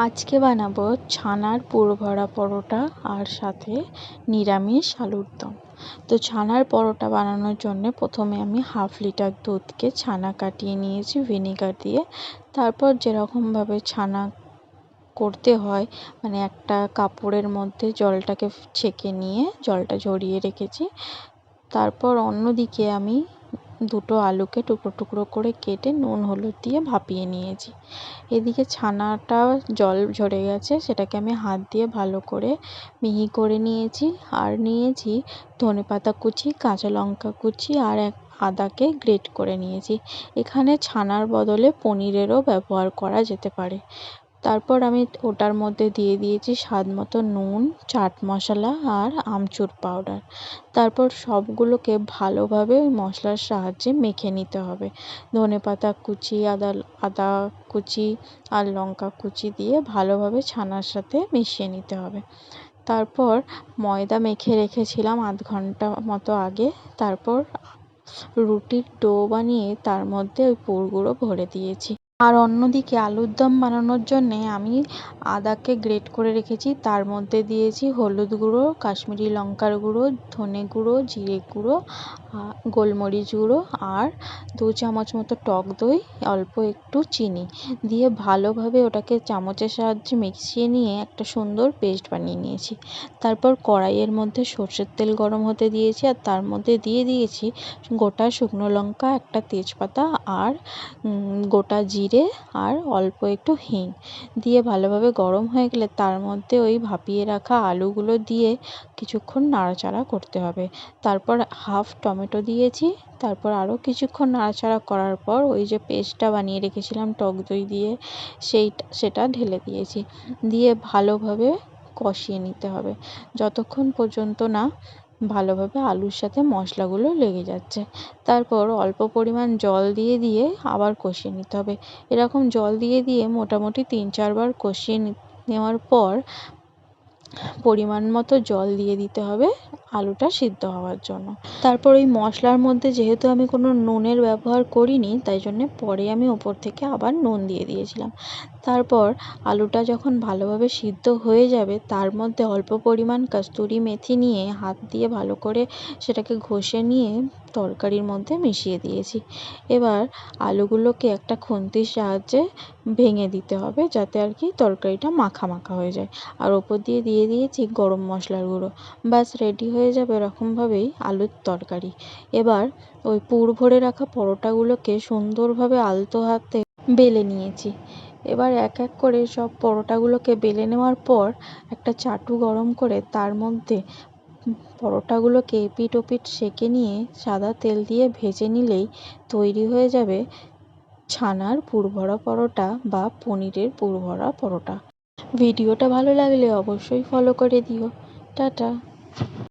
আজকে বানাবো ছানার পুরভরা পরোটা আর সাথে নিরামিষ আলুর দম। তো ছানার পরোটা বানানোর জন্য প্রথমে আমি হাফ লিটার দুধকে ছানা কাটিয়ে নিয়েছি ভিনেগার দিয়ে। তারপর যেরকমভাবে ছানা করতে হয় মানে একটা কাপড়ের মধ্যে জলটাকে ছেঁকে নিয়ে জলটা ঝরিয়ে রেখেছি। তারপর অন্যদিকে আমি দুটো আলুকে টুকরো টুকরো করে কেটে নুন, হলুদ দিয়ে ভাপিয়ে নিয়েছি। এদিকে ছানাটা জল ঝরে গেছে, সেটাকে আমি হাত দিয়ে ভালো করে মিহি করে নিয়েছি। আর নিয়েছি ধনে পাতা কুচি, কাঁচা লঙ্কা কুচি আর এক আদাকে গ্রেট করে নিয়েছি। এখানে ছানার বদলে পনিরেরও ব্যবহার করা যেতে পারে। তারপর আমি ওটার মধ্যে দিয়ে দিয়েছি স্বাদ মতো নুন, চাট মশলা আর আমচুর পাউডার তারপর সবগুলোকে ভালোভাবে ওই মশলার সাহায্যে মেখে নিতে হবে। ধনে পাতা কুচি, আদা আদা কুচি আর লঙ্কা কুচি দিয়ে ভালোভাবে ছানার সাথে মিশিয়ে নিতে হবে। তারপর ময়দা মেখে রেখেছিলাম আধ ঘণ্টা মতো আগে। তারপর রুটির ডো বানিয়ে তার মধ্যে ওই পুরগুলো ভরে দিয়েছি। আর অন্যদিকে আলুর দম বানানোর জন্যে আমি আদাকে গ্রেট করে রেখেছি। তার মধ্যে দিয়েছি হলুদ গুঁড়ো, কাশ্মীরি লঙ্কার গুঁড়ো, ধনে গুঁড়ো, জিরে গুঁড়ো গোলমরিচ গুঁড়ো আর দু চামচ মতো টক দই, অল্প একটু চিনি দিয়ে ভালোভাবে ওটাকে চামচের সাহায্যে মিশিয়ে নিয়ে একটা সুন্দর পেস্ট বানিয়ে নিয়েছি। তারপর কড়াইয়ের মধ্যে সর্ষের তেল গরম হতে দিয়েছি আর তার মধ্যে দিয়ে দিয়েছি গোটা শুকনো লঙ্কা, একটা তেজপাতা আর গোটা জিরে আর অল্প একটু হিং দিয়ে ভালোভাবে গরম হয়ে গেলে তার মধ্যে ওই ভাপিয়ে রাখা আলুগুলো দিয়ে কিছুক্ষণ নাড়াচাড়া করতে হবে। তারপর হাফ টমেটো দিয়েছি, তারপর আরও কিছুক্ষণ নাড়াচাড়া করার পর ওই যে পেস্টটা বানিয়ে রেখেছিলাম টক দই দিয়ে, সেইটা, সেটা ঢেলে দিয়েছি। দিয়ে ভালোভাবে কষিয়ে নিতে হবে। যতক্ষণ পর্যন্ত না ভালোভাবে আলুর সাথে মশলাগুলো লেগে যাচ্ছে। তারপর অল্প পরিমাণ জল দিয়ে দিয়ে আবার কষিয়ে নিতে হবে। এরকম জল দিয়ে দিয়ে মোটামুটি তিন চারবার কষিয়ে নেওয়ার পর পরিমাণ মতো জল দিয়ে দিতে হবে আলুটা সিদ্ধ হওয়ার জন্য। তারপর ওই মশলার মধ্যে যেহেতু আমি কোনো নুনের ব্যবহার করিনি, তাই জন্যে পরে আমি ওপর থেকে আবার নুন দিয়ে দিয়েছিলাম। তারপর আলুটা যখন ভালোভাবে সিদ্ধ হয়ে যাবে, তার মধ্যে অল্প পরিমাণ কাস্তুরি মেথি নিয়ে হাত দিয়ে ভালো করে সেটাকে ঘষে নিয়ে তরকারির মধ্যে মিশিয়ে দিয়েছি। এবার আলুগুলোকে একটা খুন্তির সাহায্যে ভেঙে দিতে হবে যাতে আর কি তরকারিটা মাখা মাখা হয়ে যায়। আর ওপর দিয়ে দিয়ে দিয়েছি গরম মশলার গুঁড়ো। ব্যাস, রেডি হয়ে যাবে এরকমভাবেই আলুর তরকারি। এবার ওই পুর ভরে রাখা পরোটাগুলোকে সুন্দরভাবে আলতো হাতে বেলে নিয়েছি। এবার এক এক করে সব পরোটাগুলোকে বেলে নেওয়ার পর একটা চাটু গরম করে তার মধ্যে পরোটাগুলোকে এপিট ওপিট সেঁকে নিয়ে সাদা তেল দিয়ে ভেজে নিলেই তৈরি হয়ে যাবে ছানার পুরভরা পরোটা বা পনিরের পুরভরা পরোটা। ভিডিওটা ভালো লাগলে অবশ্যই ফলো করে দিও। টাটা।